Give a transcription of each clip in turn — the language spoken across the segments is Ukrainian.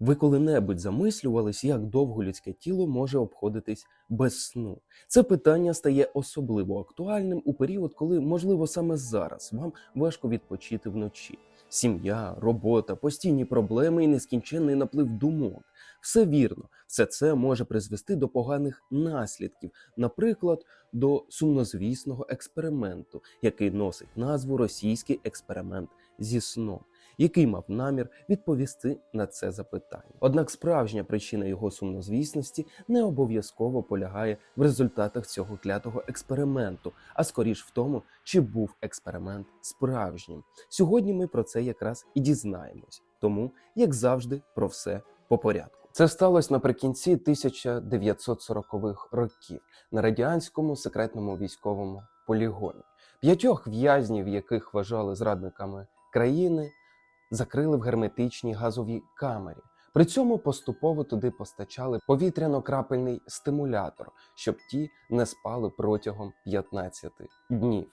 Ви коли-небудь замислювались, як довго людське тіло може обходитись без сну? Це питання стає особливо актуальним у період, коли, можливо, саме зараз вам важко відпочити вночі. Сім'я, робота, постійні проблеми і нескінченний наплив думок. Все вірно, все це може призвести до поганих наслідків, наприклад, до сумнозвісного експерименту, який носить назву Російський експеримент зі сном який мав намір відповісти на це запитання. Однак справжня причина його сумнозвісності не обов'язково полягає в результатах цього клятого експерименту, а скоріш в тому, чи був експеримент справжнім. Сьогодні ми про це якраз і дізнаємось. Тому, як завжди, про все по порядку. Це сталося наприкінці 1940-х років на радянському секретному військовому полігоні. П'ятьох в'язнів, яких вважали зрадниками країни, закрили в герметичній газовій камері. При цьому поступово туди постачали повітряно-крапельний стимулятор, щоб ті не спали протягом 15 днів.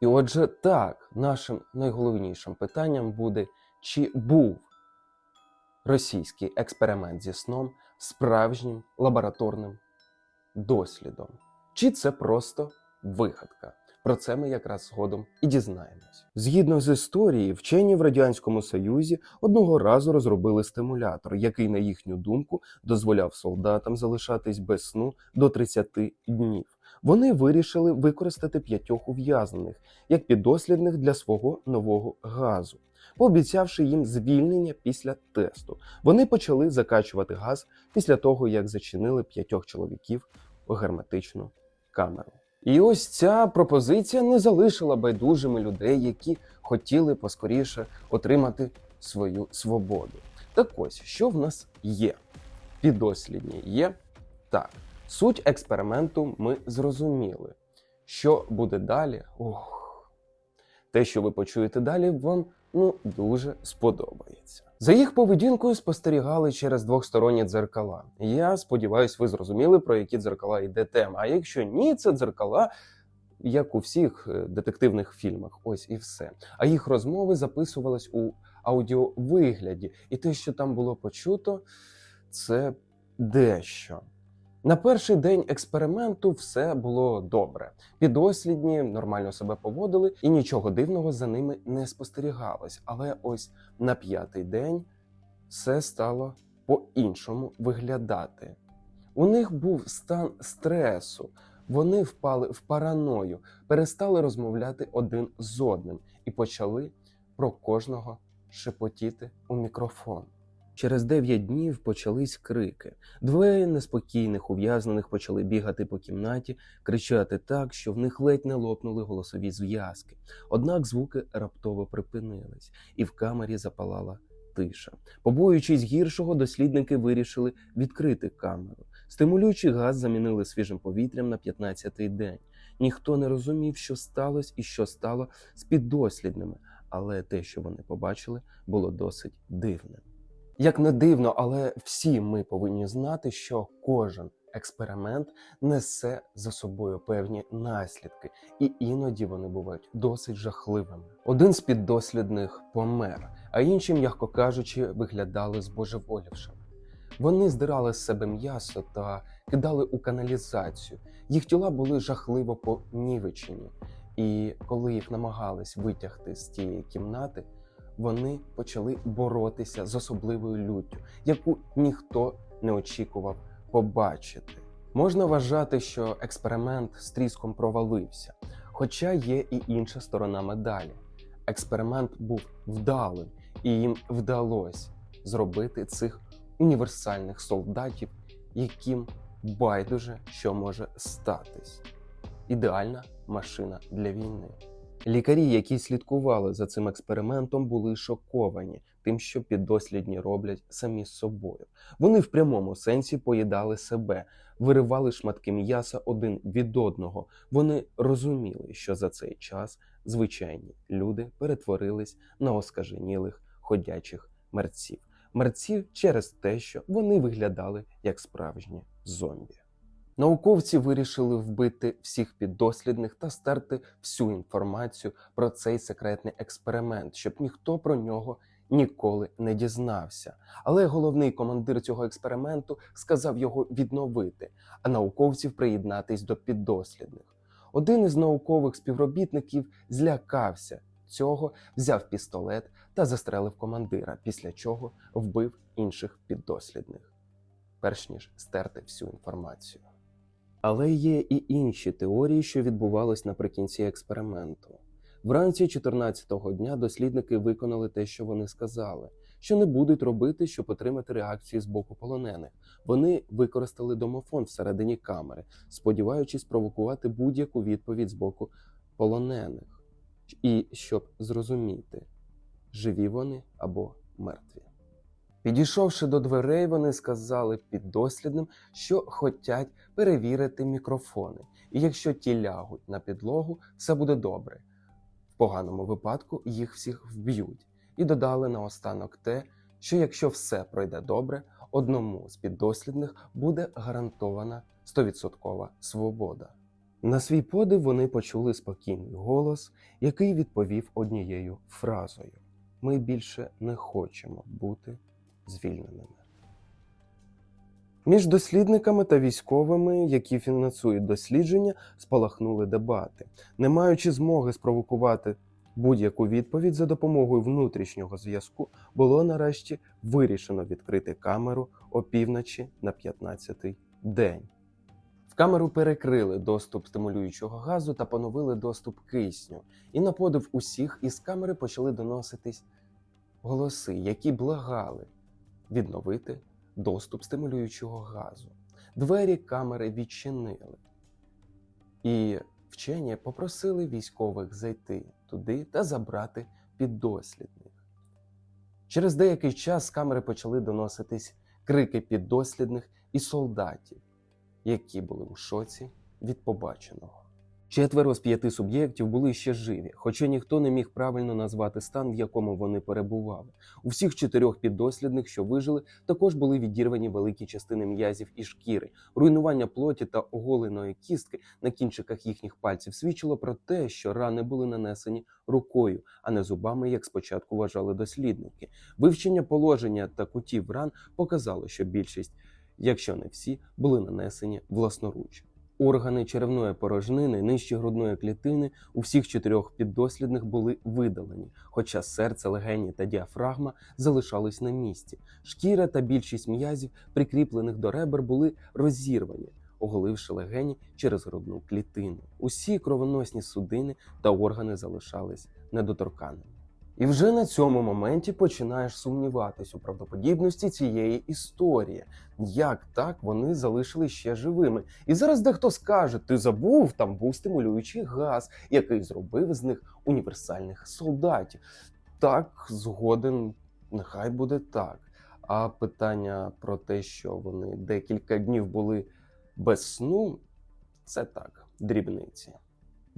І отже, так, нашим найголовнішим питанням буде, чи був російський експеримент зі сном справжнім лабораторним дослідом, чи це просто вигадка. Про це ми якраз згодом і дізнаємось. Згідно з історією, вчені в радянському союзі одного разу розробили стимулятор, який, на їхню думку, дозволяв солдатам залишатись без сну до 30 днів. Вони вирішили використати п'ятьох ув'язнених як підослідних для свого нового газу. Пообіцявши їм звільнення після тесту, вони почали закачувати газ після того, як зачинили п'ятьох чоловіків у герметичну камеру. І ось ця пропозиція не залишила байдужими людей, які хотіли поскоріше отримати свою свободу. Так ось, що в нас є? Підослідні є так. Суть експерименту ми зрозуміли. Що буде далі? Ох, те, що ви почуєте далі, вам ну дуже сподобається. За їх поведінкою спостерігали через двохсторонні дзеркала. Я сподіваюся, ви зрозуміли, про які дзеркала йде тема. А якщо ні, це дзеркала, як у всіх е, детективних фільмах, ось і все. А їх розмови записувались у аудіовигляді, і те, що там було почуто, це дещо. На перший день експерименту все було добре. Підослідні нормально себе поводили, і нічого дивного за ними не спостерігалось. Але ось на п'ятий день все стало по-іншому виглядати. У них був стан стресу, вони впали в параною, перестали розмовляти один з одним і почали про кожного шепотіти у мікрофон. Через дев'ять днів почались крики. Двоє неспокійних ув'язнених почали бігати по кімнаті, кричати так, що в них ледь не лопнули голосові зв'язки. Однак звуки раптово припинились, і в камері запалала тиша. Побоюючись гіршого, дослідники вирішили відкрити камеру. Стимулюючий газ замінили свіжим повітрям на 15-й день. Ніхто не розумів, що сталося і що стало з піддослідними, але те, що вони побачили, було досить дивним. Як не дивно, але всі ми повинні знати, що кожен експеримент несе за собою певні наслідки, і іноді вони бувають досить жахливими. Один з піддослідних помер, а інші, м'яко кажучи, виглядали збожеволівшими. Вони здирали з себе м'ясо та кидали у каналізацію. Їх тіла були жахливо понівечені, і коли їх намагались витягти з тієї кімнати вони почали боротися з особливою люттю, яку ніхто не очікував побачити. Можна вважати, що експеримент з тріском провалився, хоча є і інша сторона медалі. Експеримент був вдалим, і їм вдалося зробити цих універсальних солдатів, яким байдуже що може статись. Ідеальна машина для війни. Лікарі, які слідкували за цим експериментом, були шоковані тим, що піддослідні роблять самі з собою. Вони в прямому сенсі поїдали себе, виривали шматки м'яса один від одного. Вони розуміли, що за цей час звичайні люди перетворились на оскаженілих ходячих мерців. Мерців через те, що вони виглядали як справжні зомбі. Науковці вирішили вбити всіх піддослідних та стерти всю інформацію про цей секретний експеримент, щоб ніхто про нього ніколи не дізнався. Але головний командир цього експерименту сказав його відновити, а науковців приєднатись до піддослідних. Один із наукових співробітників злякався цього, взяв пістолет та застрелив командира, після чого вбив інших піддослідних, перш ніж стерти всю інформацію. Але є і інші теорії, що відбувались наприкінці експерименту. Вранці 14-го дня дослідники виконали те, що вони сказали, що не будуть робити, щоб отримати реакції з боку полонених. Вони використали домофон всередині камери, сподіваючись провокувати будь-яку відповідь з боку полонених, і щоб зрозуміти, живі вони або мертві. Підійшовши до дверей, вони сказали піддослідним, що хотять перевірити мікрофони, і якщо ті лягуть на підлогу, все буде добре. В поганому випадку їх всіх вб'ють, і додали наостанок те, що якщо все пройде добре, одному з піддослідних буде гарантована 100% свобода. На свій подив вони почули спокійний голос, який відповів однією фразою: Ми більше не хочемо бути звільненими. Між дослідниками та військовими, які фінансують дослідження, спалахнули дебати, не маючи змоги спровокувати будь-яку відповідь за допомогою внутрішнього зв'язку, було нарешті вирішено відкрити камеру опівночі на 15-й день. В камеру перекрили доступ стимулюючого газу та поновили доступ кисню, і на подив усіх із камери почали доноситись голоси, які благали відновити доступ стимулюючого газу. Двері камери відчинили, і вчені попросили військових зайти туди та забрати піддослідних. Через деякий час з камери почали доноситись крики піддослідних і солдатів, які були у шоці від побаченого. Четверо з п'яти суб'єктів були ще живі, хоча ніхто не міг правильно назвати стан, в якому вони перебували. У всіх чотирьох піддослідних, що вижили, також були відірвані великі частини м'язів і шкіри. Руйнування плоті та оголеної кістки на кінчиках їхніх пальців свідчило про те, що рани були нанесені рукою, а не зубами, як спочатку вважали дослідники. Вивчення положення та кутів ран показало, що більшість, якщо не всі, були нанесені власноруч. Органи черевної порожнини, нижчі грудної клітини у всіх чотирьох піддослідних були видалені, хоча серце, легені та діафрагма залишались на місці. Шкіра та більшість м'язів, прикріплених до ребер, були розірвані, оголивши легені через грудну клітину. Усі кровоносні судини та органи залишались недоторканими. І вже на цьому моменті починаєш сумніватись у правдоподібності цієї історії. Як так вони залишились ще живими? І зараз дехто скаже: ти забув, там був стимулюючий газ, який зробив з них універсальних солдатів. Так, згоден, нехай буде так. А питання про те, що вони декілька днів були без сну, це так, дрібниці.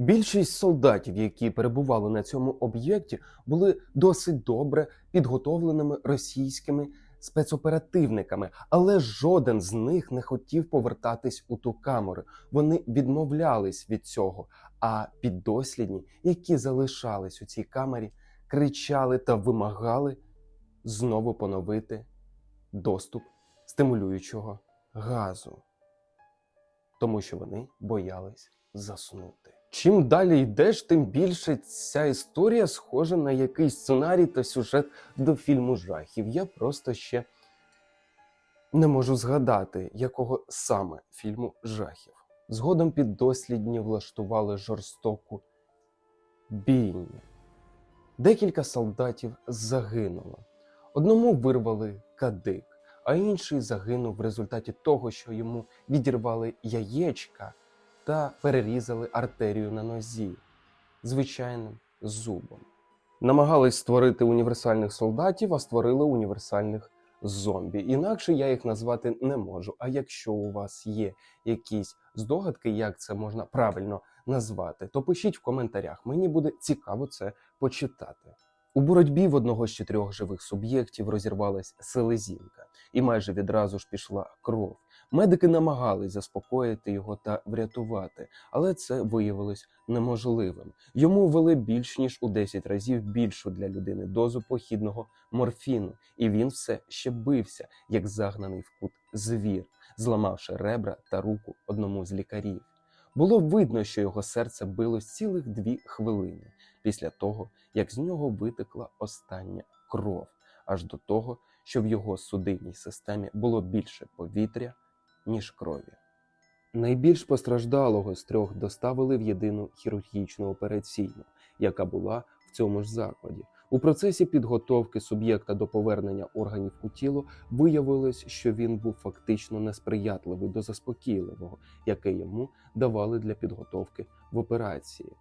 Більшість солдатів, які перебували на цьому об'єкті, були досить добре підготовленими російськими спецоперативниками, але жоден з них не хотів повертатись у ту камеру. Вони відмовлялись від цього. А піддослідні, які залишались у цій камері, кричали та вимагали знову поновити доступ стимулюючого газу, тому що вони боялись заснути. Чим далі йдеш, тим більше ця історія схожа на якийсь сценарій та сюжет до фільму жахів. Я просто ще не можу згадати, якого саме фільму жахів. Згодом піддослідні влаштували жорстоку бійню. Декілька солдатів загинуло. Одному вирвали кадик, а інший загинув в результаті того, що йому відірвали яєчка та перерізали артерію на нозі звичайним зубом. Намагались створити універсальних солдатів, а створили універсальних зомбі. Інакше я їх назвати не можу. А якщо у вас є якісь здогадки, як це можна правильно назвати, то пишіть в коментарях. Мені буде цікаво це почитати. У боротьбі в одного з чотирьох живих суб'єктів розірвалась селезінка, і майже відразу ж пішла кров. Медики намагались заспокоїти його та врятувати, але це виявилось неможливим. Йому ввели більш ніж у 10 разів більшу для людини дозу похідного морфіну, і він все ще бився, як загнаний в кут звір, зламавши ребра та руку одному з лікарів. Було видно, що його серце билось цілих дві хвилини після того, як з нього витекла остання кров, аж до того, що в його судинній системі було більше повітря, ніж крові. Найбільш постраждалого з трьох доставили в єдину хірургічну операційну, яка була в цьому ж закладі. У процесі підготовки суб'єкта до повернення органів у тіло виявилось, що він був фактично несприятливий до заспокійливого, яке йому давали для підготовки в операції.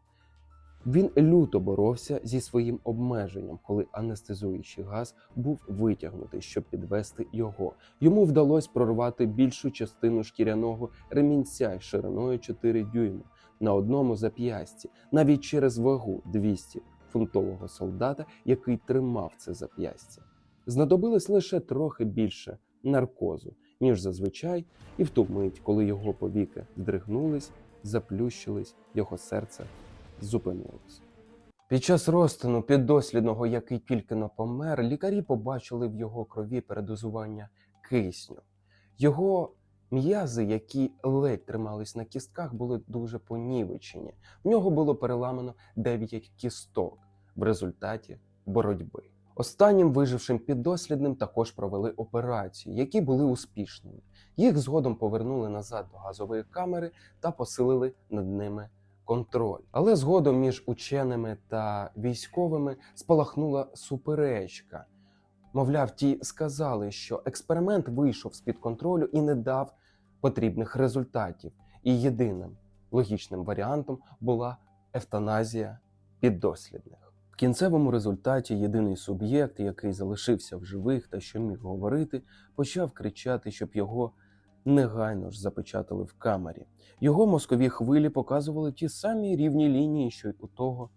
Він люто боровся зі своїм обмеженням, коли анестезуючий газ був витягнутий, щоб підвести його. Йому вдалося прорвати більшу частину шкіряного ремінця шириною 4 дюйми на одному зап'ясті, навіть через вагу 200 фунтового солдата, який тримав це зап'ястя. Знадобилось лише трохи більше наркозу, ніж зазвичай, і в ту мить, коли його повіки здригнулись, заплющились, його серце зупинилось. Під час розтину піддослідного, який тільки но помер, лікарі побачили в його крові передозування кисню. Його м'язи, які ледь тримались на кістках, були дуже понівечені. В нього було переламано 9 кісток в результаті боротьби. Останнім вижившим піддослідним також провели операції, які були успішними. Їх згодом повернули назад до газової камери та посилили над ними контроль. Але згодом між ученими та військовими спалахнула суперечка. Мовляв, ті сказали, що експеримент вийшов з-під контролю і не дав потрібних результатів. І єдиним логічним варіантом була евтаназія піддослідних. В кінцевому результаті єдиний суб'єкт, який залишився в живих та що міг говорити, почав кричати, щоб його негайно ж запечатали в камері. Його мозкові хвилі показували ті самі рівні лінії, що й у того,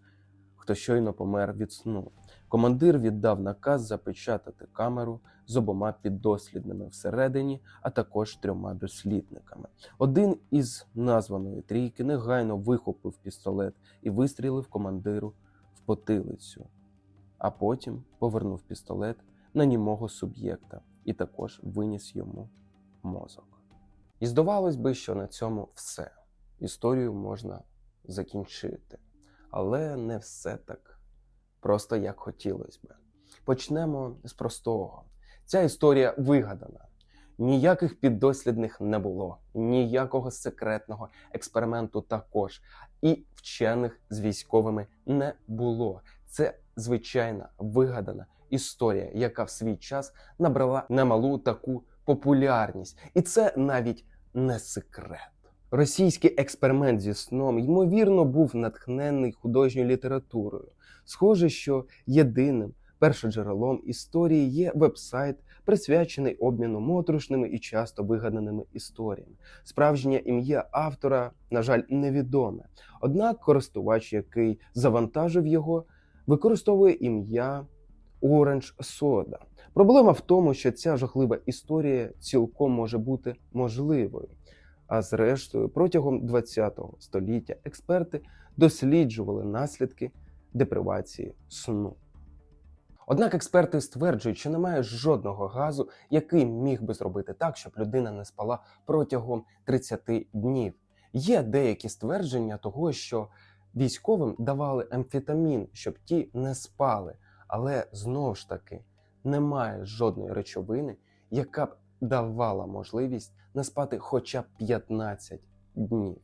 хто щойно помер від сну. Командир віддав наказ запечатати камеру з обома піддослідними всередині, а також трьома дослідниками. Один із названої трійки негайно вихопив пістолет і вистрілив командиру в потилицю, а потім повернув пістолет на німого суб'єкта і також виніс йому мозок. І здавалось би, що на цьому все. Історію можна закінчити. Але не все так просто як хотілося би. Почнемо з простого. Ця історія вигадана. Ніяких піддослідних не було, ніякого секретного експерименту також, і вчених з військовими не було. Це звичайна вигадана історія, яка в свій час набрала немалу таку популярність, і це навіть не секрет. Російський експеримент зі сном, ймовірно, був натхнений художньою літературою. Схоже, що єдиним першоджерелом історії є вебсайт, присвячений обміну моторошними і часто вигаданими історіями. Справжнє ім'я автора, на жаль, невідоме. Однак користувач, який завантажив його, використовує ім'я Orange Soda. Проблема в тому, що ця жахлива історія цілком може бути можливою. А зрештою, протягом ХХ століття експерти досліджували наслідки депривації сну. Однак експерти стверджують, що немає жодного газу, який міг би зробити так, щоб людина не спала протягом 30 днів. Є деякі ствердження того, що військовим давали амфетамін, щоб ті не спали, але знову ж таки немає жодної речовини, яка б давала можливість не спати хоча б 15 днів.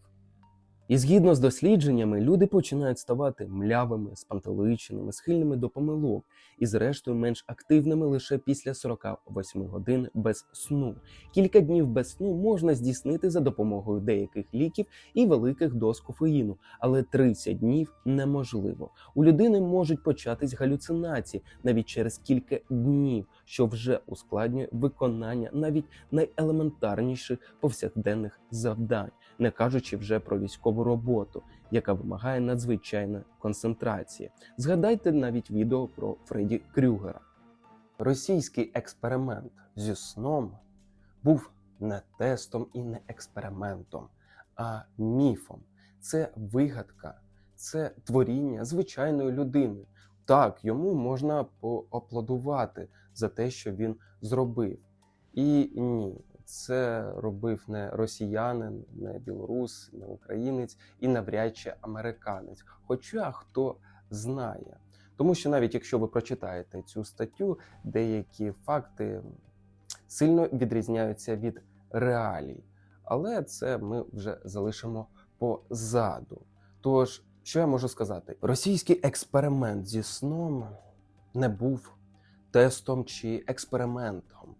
І згідно з дослідженнями, люди починають ставати млявими, спантеличеними, схильними до помилок і, зрештою, менш активними лише після 48 годин без сну. Кілька днів без сну можна здійснити за допомогою деяких ліків і великих доз кофеїну, але 30 днів неможливо. У людини можуть початись галюцинації навіть через кілька днів, що вже ускладнює виконання навіть найелементарніших повсякденних завдань, не кажучи вже про військову наукову роботу, яка вимагає надзвичайної концентрації. Згадайте навіть відео про Фредді Крюгера. Російський експеримент зі сном був не тестом і не експериментом, а міфом. Це вигадка, це творіння звичайної людини. Так, йому можна поаплодувати за те, що він зробив. І ні, це робив не росіянин, не білорус, не українець і навряд чи американець. Хоча хто знає. Тому що навіть якщо ви прочитаєте цю статтю, деякі факти сильно відрізняються від реалій. Але це ми вже залишимо позаду. Тож, що я можу сказати? Російський експеримент зі сном не був тестом чи експериментом.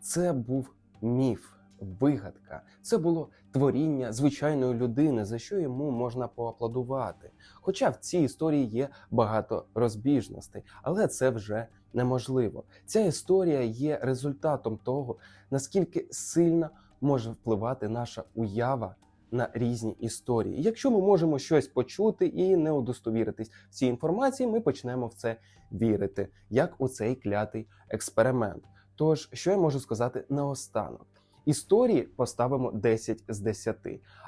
Це був міф, вигадка. Це було творіння звичайної людини, за що йому можна поаплодувати. Хоча в цій історії є багато розбіжностей, але це вже неможливо. Ця історія є результатом того, наскільки сильно може впливати наша уява на різні історії. Якщо ми можемо щось почути і не удостовіритись в цій інформації, ми почнемо в це вірити, як у цей клятий експеримент. Тож, що я можу сказати наостанок? Історії поставимо 10 з 10,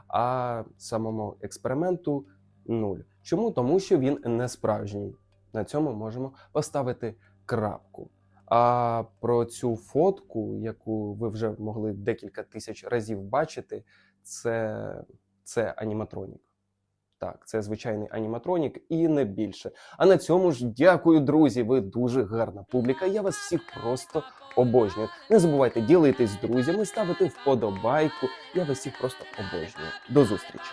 а самому експерименту 0. Чому? Тому що він не справжній. На цьому можемо поставити крапку. А про цю фотку, яку ви вже могли декілька тисяч разів бачити, це, це аніматронік. Так, це звичайний аніматронік і не більше. А на цьому ж дякую, друзі. Ви дуже гарна публіка. Я вас всіх просто обожнюю. Не забувайте ділитись з друзями, ставити вподобайку. Я вас всіх просто обожнюю. До зустрічі!